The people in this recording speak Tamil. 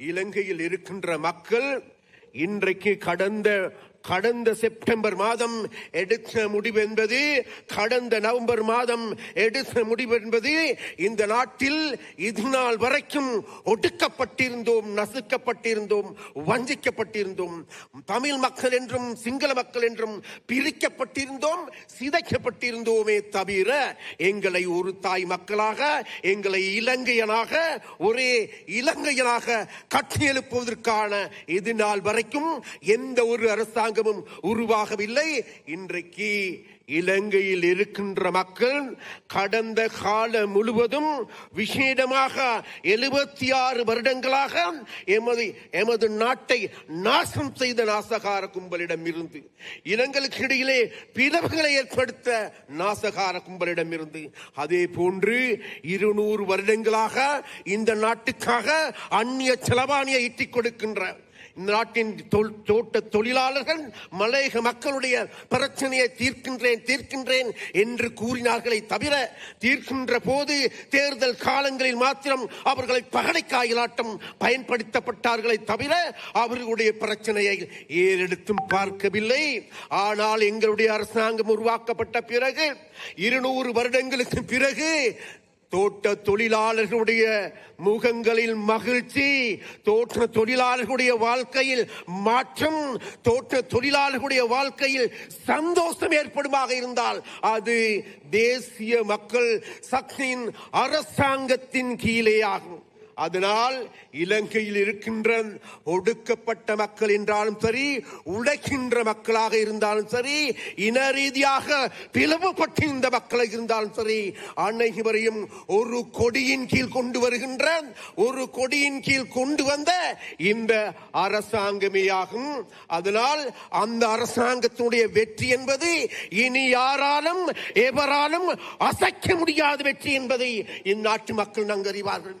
இலங்கையில் இருக்கின்ற மக்கள் இன்றைக்கு கடந்த கடந்த செப்டம்பர் மாதம் எடுத்த முடிவு என்பது கடந்த நவம்பர் மாதம் எடுத்த முடிவு என்பது இந்த நாட்டில் இது நாள் வரைக்கும் ஒடுக்கப்பட்டிருந்தோம் நசுக்கப்பட்டிருந்தோம் வஞ்சிக்கப்பட்டிருந்தோம். தமிழ் மக்கள் என்றும் சிங்கள மக்கள் என்றும் பிரிக்கப்பட்டிருந்தோம் சிதைக்கப்பட்டிருந்தோமே தவிர எங்களை ஒரு தாய் மக்களாக எங்களை இலங்கையனாக ஒரே இலங்கையனாக கட்டியெழுப்புவதற்கான இது நாள் வரைக்கும் எந்த ஒரு அரசாங்கம் அரசாங்கமும் உருவாகவில்லை. இன்றைக்கு இலங்கையில் இருக்கின்ற மக்கள் கடந்த காலம் முழுவதும் விசேடமாக எழுபத்தி ஆறு வருடங்களாக எமது எமது நாட்டை நாசம் செய்த நாசகார கும்பலிடம் இருந்து இனங்களுக்கு இடையிலே பிளவுகளை ஏற்படுத்த நாசகார கும்பலிடம் இருந்து அதே போன்று இருநூறு வருடங்களாக இந்த நாட்டுக்காக அந்நிய செலவாணியை ஈட்டிக் கொடுக்கின்ற இந்த நாட்டின் தொல்- தோட்ட தொழிலாளர்கள் மலையக மக்களுடைய பிரச்சனையை தீர்க்கின்றேன் தீர்க்கின்றேன் என்று கூறினார்களே தவிர தீர்க்கின்ற போது தேர்தல் காலங்களில் மாத்திரம் அவர்களை பகடைக்காயலாட்டம் பயன்படுத்தப்பட்டார்களே தவிர அவர்களுடைய பிரச்சனையை ஏறெடுத்தும் பார்க்கவில்லை. ஆனால் எங்களுடைய அரசாங்கம் உருவாக்கப்பட்ட பிறகு இருநூறு வருடங்களுக்கு பிறகு தோட்ட தொழிலாளர்களுடைய முகங்களில் மகிழ்ச்சி தோற்ற தொழிலாளர்களுடைய வாழ்க்கையில் மாற்றம் தோற்ற தொழிலாளர்களுடைய வாழ்க்கையில் சந்தோஷம் ஏற்படுமாக இருந்தால் அது தேசிய மக்கள் சக்தியின் அரசாங்கத்தின் கீழே ஆகும் அதனால் இலங்கையில் இருக்கின்ற ஒடுக்கப்பட்ட மக்கள் என்றாலும் சரி உழைக்கின்ற மக்களாக இருந்தாலும் சரி இன ரீதியாக பிளவுபட்டிருந்த மக்களாக இருந்தாலும் சரி அனைவரையும் ஒரு கொடியின் கீழ் கொண்டு வருகின்ற ஒரு கொடியின் கீழ் கொண்டு வந்த இந்த அரசாங்கமே ஆகும் அதனால் அந்த அரசாங்கத்தினுடைய வெற்றி என்பது இனி யாராலும் எவராலும் அசைக்க முடியாத வெற்றி என்பதை இந்நாட்டு மக்கள் நங்கறிவார்கள்